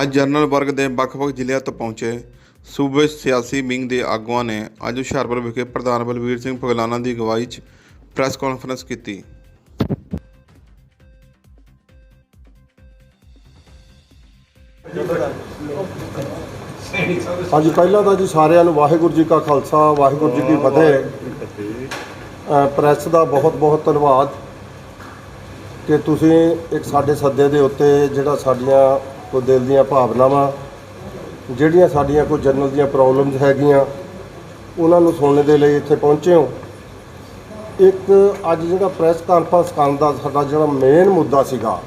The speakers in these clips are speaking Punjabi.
ਅੱਜ ਜਨਰਲ ਵਰਗ ਦੇ ਵੱਖ-ਵੱਖ ਜ਼ਿਲ੍ਹਿਆਂ ਤੋਂ ਪਹੁੰਚੇ ਸੂਬੇ ਸਿਆਸੀ ਵਿੰਗ ਦੇ ਆਗੂਆਂ ਨੇ ਅੱਜ ਹੁਸ਼ਿਆਰਪੁਰ ਵਿਖੇ ਪ੍ਰਧਾਨ ਬਲਵੀਰ ਸਿੰਘ ਫਗਲਾਨਾ ਦੀ ਅਗਵਾਈ 'ਚ ਪ੍ਰੈਸ ਕਾਨਫਰੰਸ ਕੀਤੀ। ਅੱਜ ਪਹਿਲਾਂ ਤਾਂ ਜੀ ਸਾਰਿਆਂ ਨੂੰ ਵਾਹਿਗੁਰੂ ਜੀ ਕਾ ਖਾਲਸਾ ਵਾਹਿਗੁਰੂ ਜੀ ਕੀ ਫਤਿਹ। ਅ, ਪ੍ਰੈਸ ਦਾ ਬਹੁਤ ਬਹੁਤ ਧੰਨਵਾਦ ਕਿ ਤੁਸੀਂ ਇੱਕ ਸਾਡੇ ਸੱਦੇ ਦੇ ਉੱਤੇ ਜਿਹੜਾ ਸਾਡੀਆਂ ਕੋਈ ਦਿਲ ਦੀਆਂ ਭਾਵਨਾਵਾਂ, ਜਿਹੜੀਆਂ ਸਾਡੀਆਂ ਕੋਈ ਜਨਰਲ ਦੀਆਂ ਪ੍ਰੋਬਲਮਸ ਹੈਗੀਆਂ, ਉਹਨਾਂ ਨੂੰ ਸੁਣਨ ਦੇ ਲਈ ਇੱਥੇ ਪਹੁੰਚੇ ਹੋ। ਇੱਕ ਅੱਜ ਜਿਹੜਾ ਪ੍ਰੈਸ ਕਾਨਫਰੰਸ ਕਰਨ ਦਾ ਸਾਡਾ ਜਿਹੜਾ ਮੇਨ ਮੁੱਦਾ ਸੀਗਾ,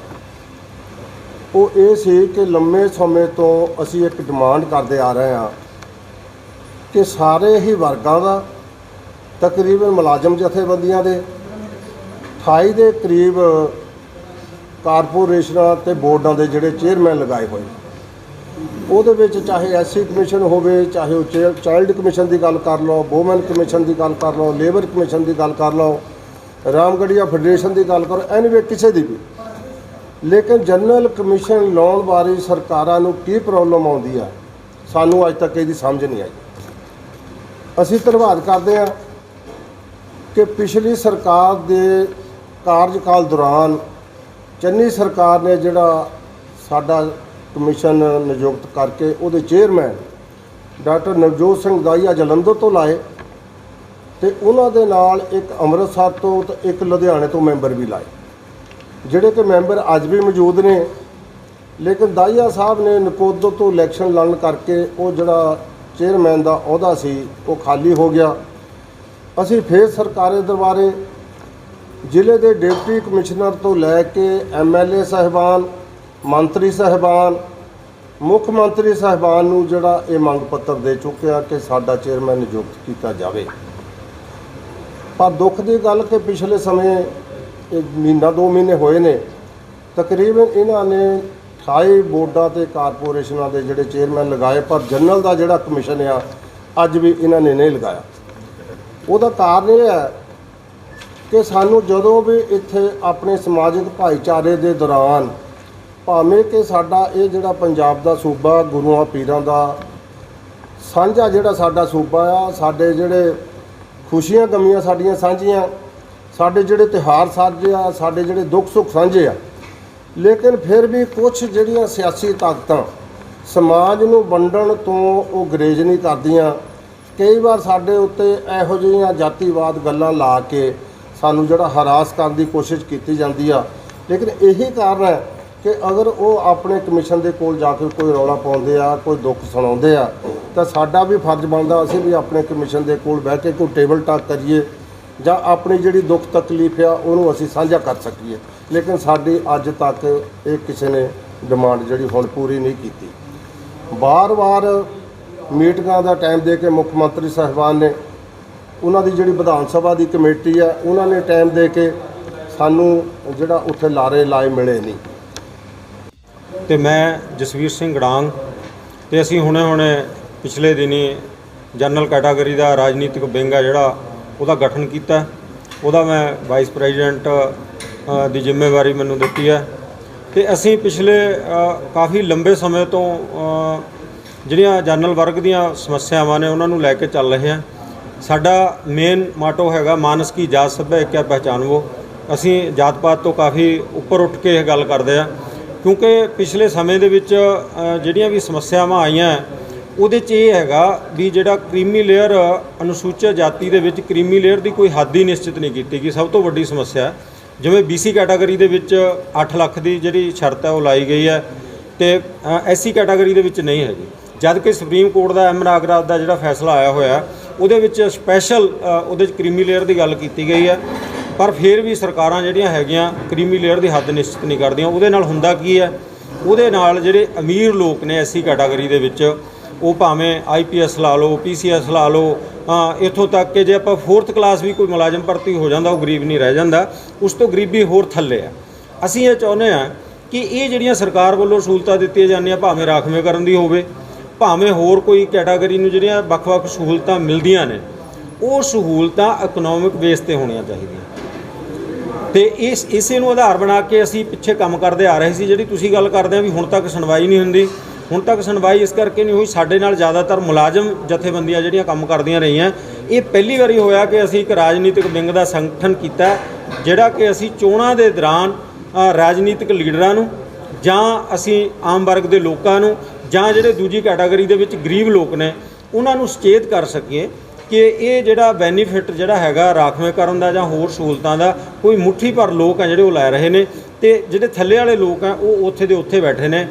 ਉਹ ਇਹ ਸੀ ਕਿ ਲੰਮੇ ਸਮੇਂ ਤੋਂ ਅਸੀਂ ਇੱਕ ਡਿਮਾਂਡ ਕਰਦੇ ਆ ਰਹੇ ਹਾਂ ਕਿ ਸਾਰੇ ਹੀ ਵਰਗਾਂ ਦਾ, ਤਕਰੀਬਨ ਮੁਲਾਜ਼ਮ ਜਥੇਬੰਦੀਆਂ ਦੇ 28 ਦੇ ਕਰੀਬ ਕਾਰਪੋਰੇਸ਼ਨਾਂ ਤੇ ਬੋਰਡਾਂ ਦੇ ਜਿਹੜੇ ਚੇਅਰਮੈਨ ਲਗਾਏ ਹੋਏ ਉਹਦੇ ਵਿੱਚ ਚਾਹੇ ਐਸਸੀ ਕਮਿਸ਼ਨ ਹੋਵੇ, ਚਾਹੇ ਉਹ ਚਾਈਲਡ ਕਮਿਸ਼ਨ ਦੀ ਗੱਲ ਕਰ ਲਓ, ਵੂਮਨ ਕਮਿਸ਼ਨ ਦੀ ਗੱਲ ਕਰ ਲਓ, ਲੇਬਰ ਕਮਿਸ਼ਨ ਦੀ ਗੱਲ ਕਰ ਲਓ ਰਾਮਗੜੀਆ ਫੈਡਰੇਸ਼ਨ ਦੀ ਗੱਲ ਕਰੋ, ਐਨੀਵੇ ਕਿਸੇ ਦੀ ਵੀ। ਲੇਕਿਨ ਜਨਰਲ ਕਮਿਸ਼ਨ ਲਾਉਣ ਬਾਰੇ ਸਰਕਾਰਾਂ ਨੂੰ ਕੀ ਪ੍ਰੋਬਲਮ ਆਉਂਦੀ ਆ, ਸਾਨੂੰ ਅੱਜ ਤੱਕ ਇਹਦੀ ਸਮਝ ਨਹੀਂ ਆਈ। ਅਸੀਂ ਧੰਨਵਾਦ ਕਰਦੇ ਹਾਂ ਕਿ ਪਿਛਲੀ ਸਰਕਾਰ ਦੇ ਕਾਰਜਕਾਲ ਦੌਰਾਨ ਚੰਨੀ ਸਰਕਾਰ ਨੇ ਜਿਹੜਾ ਸਾਡਾ ਕਮਿਸ਼ਨ ਨਿਯੁਕਤ ਕਰਕੇ ਉਹਦੇ ਚੇਅਰਮੈਨ ਡਾਕਟਰ ਨਵਜੋਤ ਸਿੰਘ ਦਾਈਆ ਜਲੰਧਰ ਤੋਂ ਲਾਏ ਤੇ ਉਹਨਾਂ ਦੇ ਨਾਲ ਇੱਕ ਅੰਮ੍ਰਿਤਸਰ ਤੋਂ ਤੇ ਇੱਕ ਲੁਧਿਆਣੇ ਤੋਂ ਮੈਂਬਰ ਵੀ ਲਾਏ, ਜਿਹੜੇ ਕਿ ਮੈਂਬਰ ਅੱਜ ਵੀ ਮੌਜੂਦ ਨੇ। ਲੇਕਿਨ ਦਾਈਆ ਸਾਹਿਬ ਨੇ ਨਕੋਦਰ ਤੋਂ ਇਲੈਕਸ਼ਨ ਲੜਨ ਕਰਕੇ ਉਹ ਜਿਹੜਾ ਚੇਅਰਮੈਨ ਦਾ ਅਹੁਦਾ ਸੀ, ਉਹ ਖਾਲੀ ਹੋ ਗਿਆ। ਅਸੀਂ ਫੇਰ ਸਰਕਾਰੇ ਦਰਬਾਰੇ ਜ਼ਿਲ੍ਹੇ ਦੇ ਡਿਪਟੀ ਕਮਿਸ਼ਨਰ ਤੋਂ ਲੈ ਕੇ ਐਮਐਲਏ ਸਾਹਿਬਾਨ, ਮੰਤਰੀ ਸਾਹਿਬਾਨ, ਮੁੱਖ ਮੰਤਰੀ ਸਾਹਿਬਾਨ ਨੂੰ ਜਿਹੜਾ ਇਹ ਮੰਗ ਪੱਤਰ ਦੇ ਚੁੱਕਿਆ ਕਿ ਸਾਡਾ ਚੇਅਰਮੈਨ ਨਿਯੁਕਤ ਕੀਤਾ ਜਾਵੇ। ਪਰ ਦੁੱਖ ਦੀ ਗੱਲ ਕਿ ਪਿਛਲੇ ਸਮੇਂ ਇਹ ਮਹੀਨਾ ਦੋ ਮਹੀਨੇ ਹੋਏ ਨੇ, ਤਕਰੀਬਨ ਇਹਨਾਂ ਨੇ 28 ਬੋਰਡਾਂ ਤੇ ਕਾਰਪੋਰੇਸ਼ਨਾਂ ਦੇ ਜਿਹੜੇ ਚੇਅਰਮੈਨ ਲਗਾਏ, ਪਰ ਜਨਰਲ ਦਾ ਜਿਹੜਾ ਕਮਿਸ਼ਨ ਆ, ਅੱਜ ਵੀ ਇਹਨਾਂ ਨੇ ਨਹੀਂ ਲਗਾਇਆ। ਉਹਦਾ ਕਾਰਨ ਇਹ ਹੈ ਕਿ ਸਾਨੂੰ ਜਦੋਂ ਵੀ ਇੱਥੇ ਆਪਣੇ ਸਮਾਜਿਕ ਭਾਈਚਾਰੇ ਦੇ ਦੌਰਾਨ ਭਾਵੇਂ ਕਿ ਸਾਡਾ ਇਹ ਜਿਹੜਾ ਪੰਜਾਬ ਦਾ ਸੂਬਾ, ਗੁਰੂਆਂ, ਪੀਰਾਂ ਦਾ ਸਾਂਝਾ ਜਿਹੜਾ ਸਾਡਾ ਸੂਬਾ ਆ, ਸਾਡੇ ਜਿਹੜੇ ਖੁਸ਼ੀਆਂ, ਗਮੀਆਂ ਸਾਡੀਆਂ ਸਾਂਝੀਆਂ, ਸਾਡੇ ਜਿਹੜੇ ਤਿਉਹਾਰ ਸਾਂਝੇ ਆ, ਸਾਡੇ ਜਿਹੜੇ ਦੁੱਖ ਸੁੱਖ ਸਾਂਝੇ ਆ, ਲੇਕਿਨ ਫਿਰ ਵੀ ਕੁਝ ਜਿਹੜੀਆਂ ਸਿਆਸੀ ਤਾਕਤਾਂ ਸਮਾਜ ਨੂੰ ਵੰਡਣ ਤੋਂ ਉਹ ਗਰੇਜ ਨਹੀਂ ਕਰਦੀਆਂ। ਕਈ ਵਾਰ ਸਾਡੇ ਉੱਤੇ ਇਹੋ ਜਿਹੀਆਂ ਜਾਤੀਵਾਦ ਗੱਲਾਂ ਲਾ ਕੇ ਸਾਨੂੰ ਜਿਹੜਾ ਹਰਾਸ ਕਰਨ ਦੀ ਕੋਸ਼ਿਸ਼ ਕੀਤੀ ਜਾਂਦੀ ਆ। ਲੇਕਿਨ ਇਹੀ ਕਾਰਨ ਹੈ ਕਿ ਅਗਰ ਉਹ ਆਪਣੇ ਕਮਿਸ਼ਨ ਦੇ ਕੋਲ ਜਾ ਕੇ ਕੋਈ ਰੌਲਾ ਪਾਉਂਦੇ ਆ, ਕੋਈ ਦੁੱਖ ਸੁਣਾਉਂਦੇ ਆ, ਤਾਂ ਸਾਡਾ ਵੀ ਫਰਜ਼ ਬਣਦਾ ਅਸੀਂ ਵੀ ਆਪਣੇ ਕਮਿਸ਼ਨ ਦੇ ਕੋਲ ਬਹਿ ਕੇ ਕੋਈ ਟੇਬਲ ਟਾਕ ਕਰੀਏ ਜਾਂ ਆਪਣੀ ਜਿਹੜੀ ਦੁੱਖ ਤਕਲੀਫ ਆ, ਉਹਨੂੰ ਅਸੀਂ ਸਾਂਝਾ ਕਰ ਸਕੀਏ। ਲੇਕਿਨ ਸਾਡੀ ਅੱਜ ਤੱਕ ਇਹ ਕਿਸੇ ਨੇ ਡਿਮਾਂਡ ਜਿਹੜੀ ਹੁਣ ਪੂਰੀ ਨਹੀਂ ਕੀਤੀ। ਬਾਰ-ਬਾਰ ਮੀਟਿੰਗਾਂ ਦਾ ਟਾਈਮ ਦੇ ਕੇ ਮੁੱਖ ਮੰਤਰੀ ਸਾਹਿਬਾਨ ਨੇ ਉਹਨਾਂ ਦੀ ਜਿਹੜੀ ਵਿਧਾਨ ਸਭਾ ਦੀ ਕਮੇਟੀ ਆ, ਉਹਨਾਂ ਨੇ ਟਾਈਮ ਦੇ ਕੇ ਸਾਨੂੰ ਜਿਹੜਾ ਉੱਥੇ ਲਾਰੇ ਲਾਏ ਮਿਲੇ ਨਹੀਂ। ਤੇ ਮੈਂ ਜਸਵੀਰ ਸਿੰਘ ਗੜਾਂਗ ਤੇ ਅਸੀਂ ਹੁਣੇ ਹੁਣੇ ਪਿਛਲੇ ਦਿਨੀ ਜਨਰਲ ਕੈਟਾਗਰੀ ਦਾ ਰਾਜਨੀਤਿਕ ਵਿੰਗ ਆ ਜਿਹੜਾ, ਉਹਦਾ ਗਠਨ ਕੀਤਾ। ਉਹਦਾ ਮੈਂ ਵਾਈਸ ਪ੍ਰੈਜ਼ੀਡੈਂਟ ਦੀ ਜ਼ਿੰਮੇਵਾਰੀ ਮੈਨੂੰ ਦਿੱਤੀ ਹੈ। ਤੇ ਅਸੀਂ ਪਿਛਲੇ ਕਾਫੀ ਲੰਬੇ ਸਮੇਂ ਤੋਂ ਜਿਹੜੀਆਂ ਜਨਰਲ ਵਰਗ ਦੀਆਂ ਸਮੱਸਿਆਵਾਂ ਨੇ, ਉਹਨਾਂ ਨੂੰ ਲੈ ਕੇ ਚੱਲ ਰਹੇ ਹਾਂ। ਸਾਡਾ ਮੇਨ ਮਾਟੋ ਹੈਗਾ, ਮਾਨਸ ਕੀ ਜਾਤ ਸਭਿਆ ਕਿਆ ਪਹਿਚਾਨਵੋ। ਅਸੀਂ ਜਾਤ ਪਾਤ ਤੋਂ ਕਾਫੀ ਉੱਪਰ ਉੱਠ ਕੇ ਇਹ ਗੱਲ ਕਰਦੇ ਆ ਕਿਉਂਕਿ ਪਿਛਲੇ ਸਮੇਂ ਦੇ ਵਿੱਚ ਜਿਹੜੀਆਂ ਵੀ ਸਮੱਸਿਆਵਾਂ ਆਈਆਂ, ਉਹਦੇ 'ਚ ਇਹ ਹੈਗਾ ਵੀ ਜਿਹੜਾ ਕ੍ਰੀਮੀ ਲੇਅਰ ਅਨੁਸੂਚਿਤ ਜਾਤੀ ਦੇ ਵਿੱਚ ਕ੍ਰੀਮੀ ਲੇਅਰ ਦੀ ਕੋਈ ਹੱਦ ਹੀ ਨਿਸ਼ਚਿਤ ਨਹੀਂ ਕੀਤੀ ਗਈ। ਸਭ ਤੋਂ ਵੱਡੀ ਸਮੱਸਿਆ ਹੈ। ਜਿਵੇਂ BC ਕੈਟਾਗਰੀ ਦੇ ਵਿੱਚ 8 ਲੱਖ ਦੀ ਜਿਹੜੀ ਸ਼ਰਤ ਹੈ, ਉਹ ਲਾਈ ਗਈ ਹੈ ਤੇ ਐਸਸੀ ਕੈਟਾਗਰੀ ਦੇ ਵਿੱਚ ਨਹੀਂ ਹੈਗੀ। ਜਦ ਕਿ ਸੁਪਰੀਮ ਕੋਰਟ ਦਾ ਐਮ ਨਾਗਰਾਜ ਦਾ ਜਿਹੜਾ ਫੈਸਲਾ ਆਇਆ ਹੋਇਆ ਉਹਦੇ ਵਿੱਚ ਸਪੈਸ਼ਲ ਉਹਦੇ 'ਚ ਕ੍ਰੀਮੀ ਲੇਅਰ ਦੀ ਗੱਲ ਕੀਤੀ ਗਈ ਹੈ। ਪਰ ਫਿਰ ਵੀ ਸਰਕਾਰਾਂ ਜਿਹੜੀਆਂ ਹੈਗੀਆਂ ਕ੍ਰੀਮੀ ਲੇਅਰ ਦੀ ਹੱਦ ਨਿਸ਼ਚਿਤ ਨਹੀਂ ਕਰਦੀਆਂ। ਉਹਦੇ ਨਾਲ ਹੁੰਦਾ ਕੀ ਹੈ? ਉਹਦੇ ਨਾਲ ਜਿਹੜੇ ਅਮੀਰ ਲੋਕ ਨੇ ਐਸੀ ਕੈਟਾਗਰੀ ਦੇ ਵਿੱਚ ਉਹ ਭਾਵੇਂ ਆਈਪੀਐਸ ਲਾ ਲਓ ਪੀਸੀਐਸ ਲਾ ਲਓ ਅ, ਇੱਥੋਂ ਤੱਕ ਕਿ ਜੇ ਆਪਾਂ 4th ਕਲਾਸ ਵੀ ਕੋਈ ਮੁਲਾਜ਼ਮ ਭਰਤੀ ਹੋ ਜਾਂਦਾ ਉਹ ਗਰੀਬ ਨਹੀਂ ਰਹਿ ਜਾਂਦਾ। ਉਸ ਤੋਂ ਗਰੀਬੀ ਹੋਰ ਥੱਲੇ ਆ ਅਸੀਂ ਇਹ ਚਾਹੁੰਦੇ ਆ ਕਿ ਇਹ ਜਿਹੜੀਆਂ ਸਰਕਾਰ ਵੱਲੋਂ ਸਹੂਲਤਾਂ ਦਿੱਤੀਆਂ ਜਾਂਦੀਆਂ ਭਾਵੇਂ ਰਾਖਵੇਂਕਰਨ ਦੀ ਹੋਵੇ ਭਾਵੇਂ ਹੋਰ ਕੋਈ ਕੈਟਾਗਰੀ ਨੂੰ ਜਿਹੜੀਆਂ ਵੱਖ-ਵੱਖ ਸਹੂਲਤਾਂ ਮਿਲਦੀਆਂ ਨੇ, ਉਹ ਸਹੂਲਤਾਂ ਇਕਨੋਮਿਕ ਬੇਸ ਤੇ ਹੋਣੀਆਂ ਚਾਹੀਦੀਆਂ। ਤੇ ਇਸ, ਇਸੇ ਨੂੰ ਆਧਾਰ ਬਣਾ ਕੇ ਅਸੀਂ ਪਿੱਛੇ ਕੰਮ ਕਰਦੇ ਆ ਰਹੇ ਸੀ, ਜਿਹੜੀ ਤੁਸੀਂ ਗੱਲ ਕਰਦੇ ਆ ਵੀ ਹੁਣ ਤੱਕ ਸੁਣਵਾਈ ਨਹੀਂ ਹੁੰਦੀ। ਹੁਣ ਤੱਕ ਸੁਣਵਾਈ ਇਸ ਕਰਕੇ ਨਹੀਂ ਹੋਈ, ਸਾਡੇ ਨਾਲ ਜ਼ਿਆਦਾਤਰ ਮੁਲਾਜ਼ਮ ਜਥੇਬੰਦੀਆਂ ਜਿਹੜੀਆਂ ਕੰਮ ਕਰਦੀਆਂ ਰਹੀਆਂ। ਇਹ ਪਹਿਲੀ ਵਾਰੀ ਹੋਇਆ ਕਿ ਅਸੀਂ ਇੱਕ ਰਾਜਨੀਤਿਕ ਵਿੰਗ ਦਾ ਸੰਗਠਨ ਕੀਤਾ, ਜਿਹੜਾ ਕਿ ਅਸੀਂ ਚੋਣਾਂ ਦੇ ਦੌਰਾਨ ਰਾਜਨੀਤਿਕ ਲੀਡਰਾਂ ਨੂੰ ਜਾਂ ਅਸੀਂ ਆਮ ਵਰਗ ਦੇ ਲੋਕਾਂ ਨੂੰ ਜਾਂ ਜਿਹੜੇ ਦੂਜੀ ਕੈਟਾਗਰੀ ਦੇ ਵਿੱਚ ਗਰੀਬ ਲੋਕ ਨੇ, ਉਹਨਾਂ ਨੂੰ ਸੁਚੇਤ ਕਰ ਸਕੀਏ ਕਿ ਇਹ ਜਿਹੜਾ ਬੈਨੀਫਿਟ ਜਿਹੜਾ ਹੈਗਾ ਰਾਖਵੇਂਕਰਨ ਦਾ ਜਾਂ ਹੋਰ ਸਹੂਲਤਾਂ ਦਾ, ਕੋਈ ਮੁੱਠੀ ਭਰ ਲੋਕ ਆ ਜਿਹੜੇ ਉਹ ਲੈ ਰਹੇ ਨੇ ਤੇ ਜਿਹੜੇ ਥੱਲੇ ਵਾਲੇ ਲੋਕ ਆ, ਉਹ ਉੱਥੇ ਦੇ ਉੱਥੇ ਬੈਠੇ ਨੇ।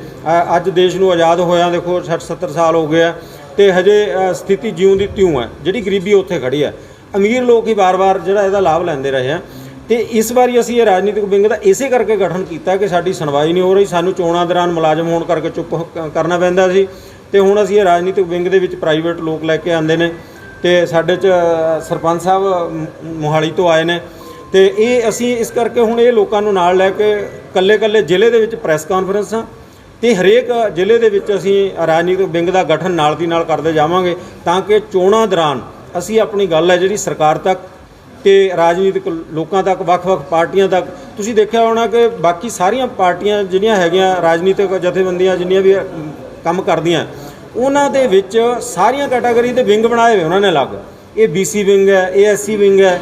ਅੱਜ ਦੇਸ਼ ਨੂੰ ਆਜ਼ਾਦ ਹੋਇਆ, ਦੇਖੋ 60 70 ਸਾਲ ਹੋ ਗਏ ਆ ਤੇ ਹਜੇ ਸਥਿਤੀ ਜਿਉਂ ਦੀ ਤਿਉਂ ਹੈ ਜਿਹੜੀ ਗਰੀਬੀ ਉੱਥੇ ਖੜੀ ਹੈ ਅਮੀਰ ਲੋਕ ਹੀ ਵਾਰ-ਵਾਰ ਜਿਹੜਾ ਇਹਦਾ ਲਾਭ ਲੈਂਦੇ ਰਹੇ ਆ। ਤੇ ਇਸ ਵਾਰੀ ਅਸੀਂ ਇਹ ਰਾਜਨੀਤਿਕ ਵਿੰਗ ਦਾ ਇਸੇ ਕਰਕੇ ਗਠਨ ਕੀਤਾ ਕਿ ਸਾਡੀ ਸੁਣਵਾਈ ਨਹੀਂ ਹੋ ਰਹੀ, ਸਾਨੂੰ ਚੋਣਾਂ ਦੌਰਾਨ ਮੁਲਾਜ਼ਮ ਹੋਣ ਕਰਕੇ ਚੁੱਪ ਕਰਨਾ ਪੈਂਦਾ ਸੀ ਤੇ ਹੁਣ ਅਸੀਂ ਇਹ ਰਾਜਨੀਤਿਕ ਵਿੰਗ ਦੇ ਵਿੱਚ ਪ੍ਰਾਈਵੇਟ ਲੋਕ ਲੈ ਕੇ ਆਂਦੇ ਨੇ ਤੇ ਸਾਡੇ ਚ ਸਰਪੰਚ ਸਾਹਿਬ ਮੋਹਾਲੀ ਤੋਂ ਆਏ ਨੇ ਤੇ ਇਹ ਅਸੀਂ ਇਸ ਕਰਕੇ ਹੁਣ ਇਹ ਲੋਕਾਂ ਨੂੰ ਨਾਲ ਲੈ ਕੇ ਕੱਲੇ-ਕੱਲੇ ਜ਼ਿਲ੍ਹੇ ਦੇ ਵਿੱਚ ਪ੍ਰੈਸ ਕਾਨਫਰੰਸਾਂ ਤੇ ਹਰੇਕ ਜ਼ਿਲ੍ਹੇ ਦੇ ਵਿੱਚ ਅਸੀਂ ਰਾਜਨੀਤਿਕ ਵਿੰਗ ਦਾ ਗਠਨ ਨਾਲ ਦੀ ਨਾਲ ਕਰਦੇ ਜਾਵਾਂਗੇ ਤਾਂ ਕਿ ਚੋਣਾਂ ਦੌਰਾਨ ਅਸੀਂ ਆਪਣੀ ਗੱਲ ਹੈ ਜਿਹੜੀ ਸਰਕਾਰ ਤੱਕ ਕਿ ਰਾਜਨੀਤਿਕ ਲੋਕਾਂ ਤੱਕ, ਵੱਖ-ਵੱਖ ਪਾਰਟੀਆਂ ਤੱਕ। ਤੁਸੀਂ ਦੇਖਿਆ ਹੋਣਾ ਕਿ ਬਾਕੀ ਸਾਰੀਆਂ ਪਾਰਟੀਆਂ ਜਿਹੜੀਆਂ ਹੈਗੀਆਂ, ਰਾਜਨੀਤਿਕ ਜਥੇਬੰਦੀਆਂ ਜਿੰਨੀਆਂ ਵੀ ਕੰਮ ਕਰਦੀਆਂ, ਉਹਨਾਂ ਦੇ ਵਿੱਚ ਸਾਰੀਆਂ ਕੈਟਾਗਰੀ ਦੇ ਵਿੰਗ ਬਣਾਏ ਹੋਏ ਉਹਨਾਂ ਨੇ ਅਲੱਗ। ਇਹ ਬੀਸੀ ਵਿੰਗ ਹੈ ਇਹ ਐਸਸੀ ਵਿੰਗ ਹੈ।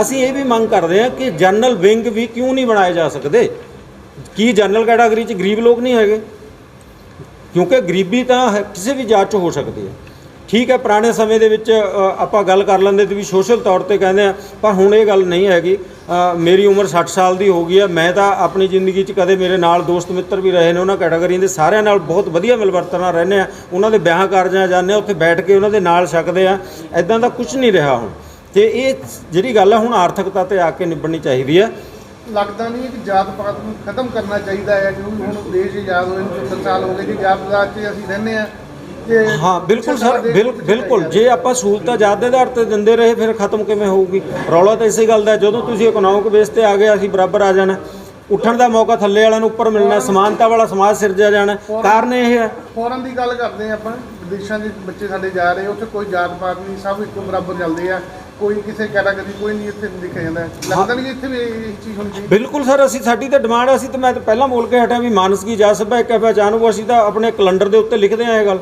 ਅਸੀਂ ਇਹ ਵੀ ਮੰਗ ਕਰਦੇ ਹਾਂ ਕਿ ਜਨਰਲ ਵਿੰਗ ਵੀ ਕਿਉਂ ਨਹੀਂ ਬਣਾਏ ਜਾ ਸਕਦੇ? ਕੀ ਜਨਰਲ ਕੈਟਾਗਰੀ 'ਚ ਗਰੀਬ ਲੋਕ ਨਹੀਂ ਹੈਗੇ? ਕਿਉਂਕਿ ਗਰੀਬੀ ਤਾਂ ਕਿਸੇ ਵੀ ਜਾਤ 'ਚ ਹੋ ਸਕਦੀ ਹੈ। ਠੀਕ ਹੈ, ਪੁਰਾਣੇ ਸਮੇਂ ਦੇ ਵਿੱਚ ਆਪਾਂ ਗੱਲ ਕਰ ਲੈਂਦੇ ਤੇ ਵੀ ਸੋਸ਼ਲ ਤੌਰ ਤੇ ਕਹਿੰਦੇ ਆ, ਪਰ ਹੁਣ ਇਹ ਗੱਲ ਨਹੀਂ ਹੈਗੀ। ਮੇਰੀ ਉਮਰ 60 ਸਾਲ ਦੀ ਹੋ ਗਈ ਹੈ। ਮੈਂ ਤਾਂ ਆਪਣੀ ਜ਼ਿੰਦਗੀ 'ਚ ਕਦੇ ਮੇਰੇ ਨਾਲ ਦੋਸਤ ਮਿੱਤਰ ਵੀ ਰਹੇ ਨੇ, ਉਹਨਾਂ ਕੈਟਾਗਰੀਆਂ ਦੇ ਸਾਰਿਆਂ ਨਾਲ ਬਹੁਤ ਵਧੀਆ ਮਿਲਵਰਤਨ ਨਾਲ ਰਹਿੰਦੇ ਆ। ਉਹਨਾਂ ਦੇ ਵਿਆਹ ਕਾਰਜਾਂ ਜਾਂਦੇ ਆ, ਉੱਥੇ ਬੈਠ ਕੇ ਉਹਨਾਂ ਦੇ ਨਾਲ ਛਕਦੇ ਆ। ਐਦਾਂ ਦਾ ਕੁਝ ਨਹੀਂ ਰਿਹਾ ਹੁਣ। ਤੇ ਇਹ ਜਿਹੜੀ ਗੱਲ ਹੈ ਹੁਣ ਆਰਥਿਕਤਾ ਤੇ ਆ ਕੇ ਨਿਭਣੀ ਚਾਹੀਦੀ ਹੈ ਲੱਗਦਾ ਨਹੀਂ ਕਿ ਜਾਤ ਪਾਤ ਨੂੰ ਖਤਮ ਕਰਨਾ ਚਾਹੀਦਾ ਹੈ, ਕਿਉਂਕਿ ਹੁਣ ਦੇਸ਼ ਆਜ਼ਾਦ ਹੋਏ ਨੂੰ 70 ਸਾਲ ਹੋ ਗਏ ਜੀ ਜਾਤ ਪਾਤ 'ਚ ਅਸੀਂ ਰਹਿੰਦੇ ਆ। ਹਾਂ ਬਿਲਕੁਲ ਸਰ ਬਿਲਕੁਲ। ਜੇ ਆਪਾਂ ਸਹੂਲਤਾਂ ਜ਼ਿਆਦਾ ਦੇ ਆਧਾਰ ਤੇ ਦਿੰਦੇ ਰਹੇ ਫਿਰ ਖਤਮ ਕਿਵੇਂ ਹੋਊਗੀ? ਰੌਲਾ ਤਾਂ ਇਸੇ ਗੱਲ ਦਾ ਹੈ, ਜਦੋਂ ਤੁਸੀਂ ਇਕਨੋਮਿਕ ਬੇਸ ਤੇ ਆ ਗਏ ਅਸੀਂ ਬਰਾਬਰ ਆ ਜਾਣਾ। ਉੱਠਣ ਦਾ ਮੌਕਾ ਥੱਲੇ ਵਾਲਿਆਂ ਨੂੰ ਉੱਪਰ ਮਿਲਣਾ ਸਮਾਨਤਾ ਵਾਲਾ ਸਮਾਜ ਸਿਰਜਿਆ ਜਾਣਾ ਕਾਰਨ ਇਹ ਹੈ। ਫੋਰਨ ਦੀ ਗੱਲ ਕਰਦੇ ਆ ਆਪਾਂ ਵਿਦੇਸ਼ਾਂ ਦੇ ਬੱਚੇ ਸਾਡੇ ਜਾ ਰਹੇ ਉੱਥੇ ਕੋਈ ਜਾਤ ਪਾਤ ਨਹੀਂ ਸਭ ਇੱਕੋ ਬਰਾਬਰ ਚੱਲਦੇ ਆ। ਕੋਈ ਕਿਸੇ ਕੈਟਾਗਰੀ ਕੋਈ ਨਹੀਂ ਇੱਥੇ ਦਿਖਿਆ ਜਾਂਦਾ। ਲੱਗਦਾ ਨਹੀਂ ਕਿ ਇੱਥੇ ਵੀ ਇਹ ਚੀਜ਼ ਹੋਣੀ ਚਾਹੀਦੀ। ਬਿਲਕੁਲ ਸਰ ਅਸੀਂ ਸਾਡੀ ਤਾਂ ਡਿਮਾਂਡ ਹੈ, ਅਸੀਂ ਤਾਂ ਮੈਂ ਤਾਂ ਪਹਿਲਾਂ ਬੋਲ ਕੇ ਹਟਿਆ ਵੀ ਮਾਨਸ ਕੀ ਜਾ ਸਭਾ ਇੱਕ ਪਹਿਚਾਨ ਉਹ ਅਸੀਂ ਤਾਂ ਆਪਣੇ ਕੈਲੰਡਰ ਦੇ ਉੱਤੇ ਲਿਖਦੇ ਆ ਇਹ ਗੱਲ।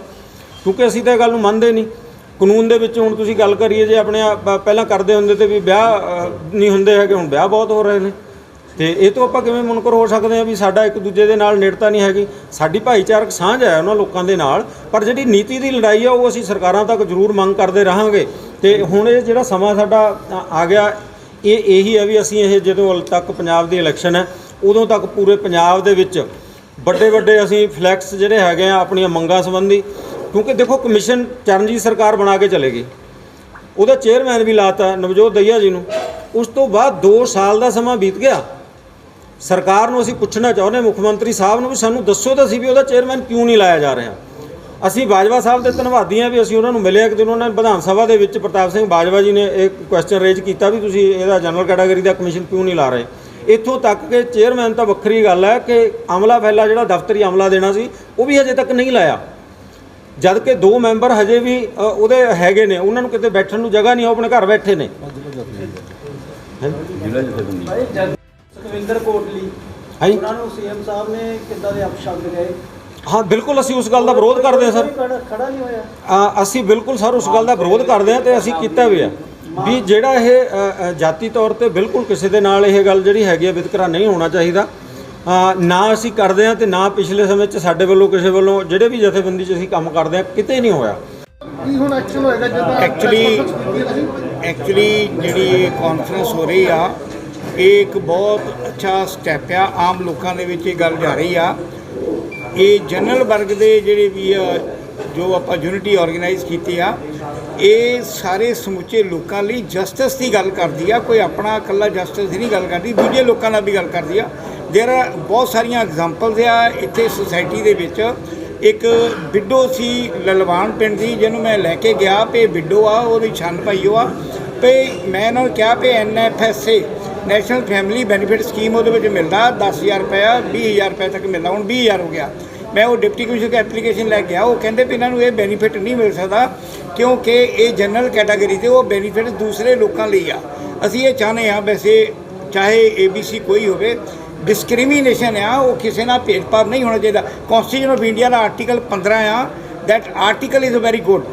ਕਿਉਂਕਿ ਅਸੀਂ ਤਾਂ ਇਹ ਗੱਲ ਨੂੰ ਮੰਨਦੇ ਨਹੀਂ। ਕਾਨੂੰਨ ਦੇ ਵਿੱਚ ਹੁਣ ਤੁਸੀਂ ਗੱਲ ਕਰੀਏ ਜੇ ਆਪਣੇ ਆਪ- ਪਹਿਲਾਂ ਕਰਦੇ ਹੁੰਦੇ ਤੇ ਵੀ ਵਿਆਹ ਨਹੀਂ ਹੁੰਦੇ ਹੈਗੇ, ਹੁਣ ਵਿਆਹ ਬਹੁਤ ਹੋ ਰਹੇ ਨੇ। ਤੇ ਇਹ ਤੋਂ ਆਪਾਂ ਕਿਵੇਂ ਮੁਨਕਰ ਹੋ ਸਕਦੇ ਆ ਵੀ ਸਾਡਾ ਇੱਕ ਦੂਜੇ ਦੇ ਨਾਲ ਨੇੜਤਾ ਨਹੀਂ ਹੈਗੀ। ਸਾਡੀ ਭਾਈਚਾਰਕ ਸਾਂਝ ਹੈ ਉਹਨਾਂ ਲੋਕਾਂ ਦੇ ਨਾਲ, ਪਰ ਜਿਹੜੀ ਨੀਤੀ ਦੀ ਲੜਾਈ ਆ ਉਹ ਅਸੀਂ ਸਰਕਾਰਾਂ ਤੱਕ ਜ਼ਰੂਰ ਮੰਗ ਕਰਦੇ ਰਹਾਂਗੇ। ਤੇ ਹੁਣ ਇਹ ਜਿਹੜਾ ਸਮਾਂ ਸਾਡਾ ਆ- ਆ ਗਿਆ, ਇਹ ਇਹੀ ਹੈ ਵੀ ਅਸੀਂ ਇਹ ਜਦੋਂ ਤੱਕ ਪੰਜਾਬ ਦੀ ਇਲੈਕਸ਼ਨ ਹੈ, ਉਦੋਂ ਤੱਕ ਪੂਰੇ ਪੰਜਾਬ ਦੇ ਵਿੱਚ ਵੱਡੇ ਵੱਡੇ ਅਸੀਂ ਫਲੈਕਸ ਜਿਹੜੇ ਹੈਗੇ ਆ, ਆਪਣੀਆਂ ਮੰਗਾਂ ਸੰਬੰਧੀ ਕਿਉਂਕਿ ਦੇਖੋ ਕਮਿਸ਼ਨ ਚਰਨਜੀਤ ਸਰਕਾਰ ਬਣਾ ਕੇ ਚਲੇ ਗਈ ਉਹਦਾ ਚੇਅਰਮੈਨ ਵੀ ਲਾਤਾ, ਨਵਜੋਤ ਦਈਆ ਜੀ ਨੂੰ। ਉਸ ਤੋਂ ਬਾਅਦ 2 ਸਾਲ ਦਾ ਸਮਾਂ ਬੀਤ ਗਿਆ। ਸਰਕਾਰ ਨੂੰ ਅਸੀਂ ਪੁੱਛਣਾ ਚਾਹੁੰਦੇ ਮੁੱਖ ਮੰਤਰੀ ਸਾਹਿਬ ਨੂੰ ਵੀ ਸਾਨੂੰ ਦੱਸੋ ਤਾਂ ਸੀ ਵੀ ਉਹਦਾ ਚੇਅਰਮੈਨ ਕਿਉਂ ਨਹੀਂ ਲਾਇਆ ਜਾ ਰਿਹਾ। ਅਸੀਂ ਬਾਜਵਾ ਸਾਹਿਬ ਦੇ ਧੰਨਵਾਦੀ ਹਾਂ ਵੀ ਅਸੀਂ ਉਹਨਾਂ ਨੂੰ ਮਿਲੇ ਇੱਕ ਦਿਨ, ਉਹਨਾਂ ਨੇ ਵਿਧਾਨ ਸਭਾ ਦੇ ਵਿੱਚ ਪ੍ਰਤਾਪ ਸਿੰਘ ਬਾਜਵਾ ਜੀ ਨੇ ਇੱਕ ਕੁਐਸਚਨ ਰੇਜ਼ ਕੀਤਾ ਵੀ ਤੁਸੀਂ ਇਹਦਾ ਜਨਰਲ ਕੈਟਾਗਰੀ ਦਾ ਕਮਿਸ਼ਨ ਕਿਉਂ ਨਹੀਂ ਲਾ ਰਹੇ। ਇੱਥੋਂ ਤੱਕ ਕਿ ਚੇਅਰਮੈਨ ਤਾਂ ਵੱਖਰੀ ਗੱਲ ਹੈ ਕਿ ਅਮਲਾ ਫੈਲਾ ਜਿਹੜਾ ਦਫ਼ਤਰੀ ਅਮਲਾ ਦੇਣਾ ਸੀ, ਉਹ ਵੀ ਹਜੇ ਤੱਕ ਨਹੀਂ ਲਾਇਆ। ਜਦ ਕਿ ਦੋ ਮੈਂਬਰ ਹਜੇ ਵੀ ਅ, ਉਹਦੇ ਹੈਗੇ ਨੇ ਉਹਨਾਂ ਨੂੰ ਕਿਤੇ ਬੈਠਣ ਨੂੰ ਜਗ੍ਹਾ ਨਹੀਂ ਉਹ ਆਪਣੇ ਘਰ ਬੈਠੇ ਨੇ। ਭਾਈ ਜਗ ਸੁਖਵਿੰਦਰ ਕੋਟਲੀ ਹਾਂਜੀ ਉਹਨਾਂ ਨੂੰ ਸੀਐਮ ਸਾਹਿਬ ਨੇ ਕਿੱਦਾਂ ਦੇ ਅਪਸ਼ਬਦ ਗਏ ਹਾਂ ਬਿਲਕੁਲ ਅਸੀਂ ਉਸ ਗੱਲ ਦਾ ਵਿਰੋਧ ਕਰਦੇ ਹਾਂ ਸਰ। ਕੋਈ ਖੜਾ- ਖੜਾ ਨਹੀਂ ਹੋਇਆ? ਅ, ਅਸੀਂ ਬਿਲਕੁਲ ਸਰ ਉਸ ਗੱਲ ਦਾ ਵਿਰੋਧ ਕਰਦੇ ਹਾਂ ਤੇ ਅਸੀਂ ਕੀਤਾ ਵੀ ਆ। ਵੀ ਜਿਹੜਾ ਇਹ ਅ, ਅ, ਜਾਤੀ ਤੌਰ ਤੇ ਬਿਲਕੁਲ ਕਿਸੇ ਦੇ ਨਾਲ ਇਹ ਗੱਲ ਜਿਹੜੀ ਹੈਗੀ ਆ ਵਿਤਕਰਾ ਨਹੀਂ ਹੋਣਾ ਚਾਹੀਦਾ। ਨਾ ਅਸੀਂ ਕਰਦੇ ਹਾਂ ਤੇ ਨਾ ਪਿਛਲੇ ਸਮੇਂ 'ਚ ਸਾਡੇ ਵੱਲੋਂ ਕਿਸੇ ਵੱਲੋਂ ਜਿਹੜੇ ਵੀ ਜਥੇਬੰਦੀ 'ਚ ਅਸੀਂ ਕੰਮ ਕਰਦੇ ਹਾਂ ਕਿਤੇ ਨਹੀਂ ਹੋਇਆ। ਕੀ ਹੁਣ ਐਕਸ਼ਨ ਹੋਏਗਾ ਜਦੋਂ Actually- ਐਕਚੁਅਲੀ ਜਿਹੜੀ ਇਹ ਕਾਨਫਰੰਸ ਹੋ ਰਹੀ ਆ ਇਹ ਇੱਕ ਬਹੁਤ ਅੱਛਾ ਸਟੈਪ ਆ। ਆਮ ਲੋਕਾਂ ਦੇ ਵਿੱਚ ਇਹ ਗੱਲ ਜਾ ਰਹੀ ਆ। ਇਹ ਜਨਰਲ ਵਰਗ ਦੇ ਜਿਹੜੇ ਵੀ ਆ, ਜੋ ਆਪਾਂ ਯੂਨਿਟੀ ਆਰਗੇਨਾਈਜ਼ ਕੀਤੀ ਆ ਇਹ ਸਾਰੇ ਸਮੁੱਚੇ ਲੋਕਾਂ ਲਈ ਜਸਟਿਸ ਦੀ ਗੱਲ ਕਰਦੀ ਆ। ਕੋਈ ਆਪਣਾ ਇਕੱਲਾ ਜਸਟਿਸ ਦੀ ਨਹੀਂ ਗੱਲ ਕਰਦੀ ਦੂਜੇ ਲੋਕਾਂ ਨਾਲ ਵੀ ਗੱਲ ਕਰਦੀ ਆ। ਦੇਰ ਆਰ ਬਹੁਤ ਸਾਰੀਆਂ ਐਗਜ਼ਾਮਪਲਸ ਆ। ਇੱਥੇ ਸੁਸਾਇਟੀ ਦੇ ਵਿੱਚ ਇੱਕ ਵਿੱਡੋ ਸੀ ਲਲਵਾਨ ਪਿੰਡ ਦੀ, ਜਿਹਨੂੰ ਮੈਂ ਲੈ ਕੇ ਗਿਆ ਪੇ ਵਿੱਡੋ ਆ, ਉਹਦੀ ਛੰਨ ਭਾਈਓ ਆ। ਪੇ ਮੈਂ ਇਹਨਾਂ ਨੂੰ ਕਿਹਾ ਪੇ NFSA national family benefit scheme ਉਹਦੇ ਵਿੱਚ ਮਿਲਦਾ 10000 ਰੁਪਏ 20000 ਰੁਪਏ ਤੱਕ ਮਿਲਦਾ। ਹੁਣ 20000 ਹੋ ਗਿਆ। ਮੈਂ ਉਹ ਡਿਪਟੀ ਕਮਿਸ਼ਨਰ ਕੋਲ ਐਪਲੀਕੇਸ਼ਨ ਲੈ ਗਿਆ। ਉਹ ਕਹਿੰਦੇ ਵੀ ਇਹਨਾਂ ਨੂੰ ਇਹ ਬੈਨੀਫਿਟ ਨਹੀਂ ਮਿਲ ਸਕਦਾ, ਕਿਉਂਕਿ ਇਹ ਜਨਰਲ ਕੈਟਾਗਰੀ ਦੇ ਉਹ ਬੈਨੀਫਿਟ ਦੂਸਰੇ ਲੋਕਾਂ ਲਈ ਆ। ਅਸੀਂ ਇਹ ਚਾਹੁੰਦੇ ਆ ਵੈਸੇ ਚਾਹੇ ਏਬੀਸੀ ਕੋਈ ਹੋਵੇ ਡਿਸਕ੍ਰਿਮੀਨੇਸ਼ਨ ਆ, ਉਹ ਕਿਸੇ ਨਾਲ ਭੇਦਭਾਵ ਨਹੀਂ ਹੋਣਾ ਚਾਹੀਦਾ। ਕਨਸਟੀਟਿਊਸ਼ਨ ਆਫ ਇੰਡੀਆ ਦਾ ਆਰਟੀਕਲ 15 ਆ that article is very good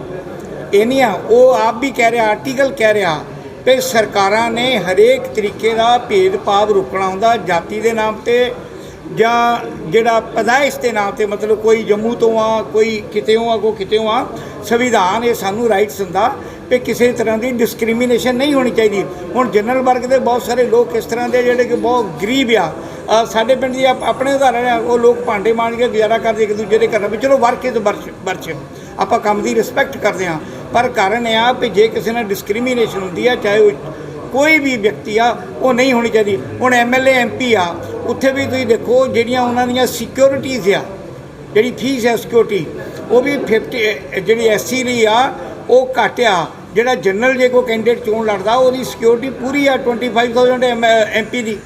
ਇਹ ਨਹੀਂ ਆ, ਉਹ ਆਪ ਵੀ ਕਹਿ ਰਿਹਾ ਆਰਟੀਕਲ ਕਹਿ ਰਿਹਾ ਕਿ ਸਰਕਾਰਾਂ ਨੇ ਹਰੇਕ ਤਰੀਕੇ ਦਾ ਭੇਦਭਾਵ ਰੋਕਣਾ ਹੁੰਦਾ, ਜਾਤੀ ਦੇ ਨਾਮ ਤੇ ਜਾਂ ਜਿਹੜਾ ਪੈਦਾਇਸ਼ ਦੇ ਨਾਮ ਤੇ, ਮਤਲਬ ਕੋਈ ਜੰਮੂ ਤੋਂ ਆ, ਕੋਈ ਕਿਤੇੋਂ ਆ, ਕੋਈ ਕਿਤੇੋਂ ਆ, ਸੰਵਿਧਾਨ ਇਹ ਸਾਨੂੰ ਰਾਈਟਸ ਦਿੰਦਾ ਕਿ ਕਿਸੇ ਤਰ੍ਹਾਂ ਦੀ ਡਿਸਕ੍ਰਿਮੀਨੇਸ਼ਨ ਨਹੀਂ ਹੋਣੀ ਚਾਹੀਦੀ। ਹੁਣ ਜਨਰਲ ਵਰਗ ਦੇ ਬਹੁਤ ਸਾਰੇ ਲੋਕ ਇਸ ਤਰ੍ਹਾਂ ਦੇ ਜਿਹੜੇ ਕਿ ਬਹੁਤ ਗਰੀਬ ਆ ਸਾਡੇ ਪਿੰਡ ਦੀ ਆਪਣੇ ਉਦਾਹਰਣ ਆ, ਉਹ ਲੋਕ ਭਾਂਡੇ ਮਾਂਜ ਕੇ ਗੁਜ਼ਾਰਾ ਕਰਦੇ ਇੱਕ ਦੂਜੇ ਦੇ ਘਰਾਂ ਵਿੱਚ। ਚਲੋ ਵਰਕ ਇਜ਼ ਵਰਚ ਆਪਾਂ ਕੰਮ ਦੀ ਰਿਸਪੈਕਟ ਕਰਦੇ ਹਾਂ। ਪਰ ਕਾਰਨ ਇਹ ਆ ਕਿ ਜੇ ਕਿਸੇ ਨਾਲ ਡਿਸਕ੍ਰਿਮੀਨੇਸ਼ਨ ਹੁੰਦੀ ਆ, ਚਾਹੇ ਉਹ ਕੋਈ ਵੀ ਵਿਅਕਤੀ ਆ, ਉਹ ਨਹੀਂ ਹੋਣੀ ਚਾਹੀਦੀ। ਹੁਣ ਐਮਐਲਏ ਐਮਪੀ ਆ, ਉੱਥੇ ਵੀ ਤੁਸੀਂ ਦੇਖੋ, ਜਿਹੜੀਆਂ ਉਹਨਾਂ ਦੀਆਂ ਸਿਕਿਉਰਿਟੀਜ਼ ਆ, ਜਿਹੜੀ ਫੀਸ ਹੈ ਸਿਕਿਉਰਿਟੀ ਉਹ ਵੀ 50 ਜਿਹੜੀ ਐਸਸੀ ਲਈ ਆ, ਉਹ ਘੱਟ ਆ। ਜਿਹੜਾ ਜਨਰਲ ਜੇ ਕੋਈ ਕੈਂਡੀਡੇਟ ਚੋਣ ਲੜਦਾ, ਉਹਦੀ ਸਿਕਿਉਰਿਟੀ ਪੂਰੀ ਆ 25000 ਐਮਪੀ ਦੀ।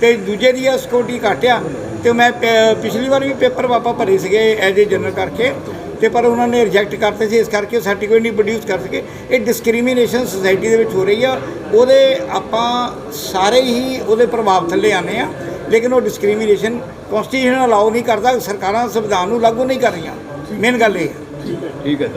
ਤੇ ਦੂਜੇ ਦੀ ਆ ਸਿਕਿਉਰਿਟੀ ਘੱਟ ਆ। ਤੇ ਮੈਂ ਪ- ਪਿਛਲੀ ਵਾਰ ਵੀ ਪੇਪਰ ਵਾਪਾ ਭਰੇ ਸੀਗੇ ਐਜ ਏ ਜਨਰਲ ਕਰਕੇ। ਤੇ ਪਰ ਉਹਨਾਂ ਨੇ ਰਿਜੈਕਟ ਕਰਤੇ ਸੀ, ਇਸ ਕਰਕੇ ਸਰਟੀਫਿਕੇਟ ਨਹੀਂ ਪ੍ਰੋਡਿਊਸ ਕਰ ਸਕੇ। ਇਹ ਡਿਸਕ੍ਰਿਮੀਨੇਸ਼ਨ ਸੁਸਾਇਟੀ ਦੇ ਵਿੱਚ ਹੋ ਰਹੀ ਆ। ਉਹਦੇ ਆਪਾਂ ਸਾਰੇ ਹੀ ਉਹਦੇ ਪ੍ਰਭਾਵ ਥੱਲੇ ਆਨੇ ਆ। ਲੇਕਿਨ ਉਹ ਡਿਸਕ੍ਰਿਮੀਨੇਸ਼ਨ ਕਨਸਟੀਟਿਊਸ਼ਨ ਅਲਾਉ ਨਹੀਂ ਕਰਦਾ। ਸਰਕਾਰਾਂ ਸੰਵਿਧਾਨ ਨੂੰ ਲਾਗੂ ਨਹੀਂ ਕਰ ਰਹੀਆਂ। ਮੇਨ ਗੱਲ ਇਹ ਠੀਕ ਹੈ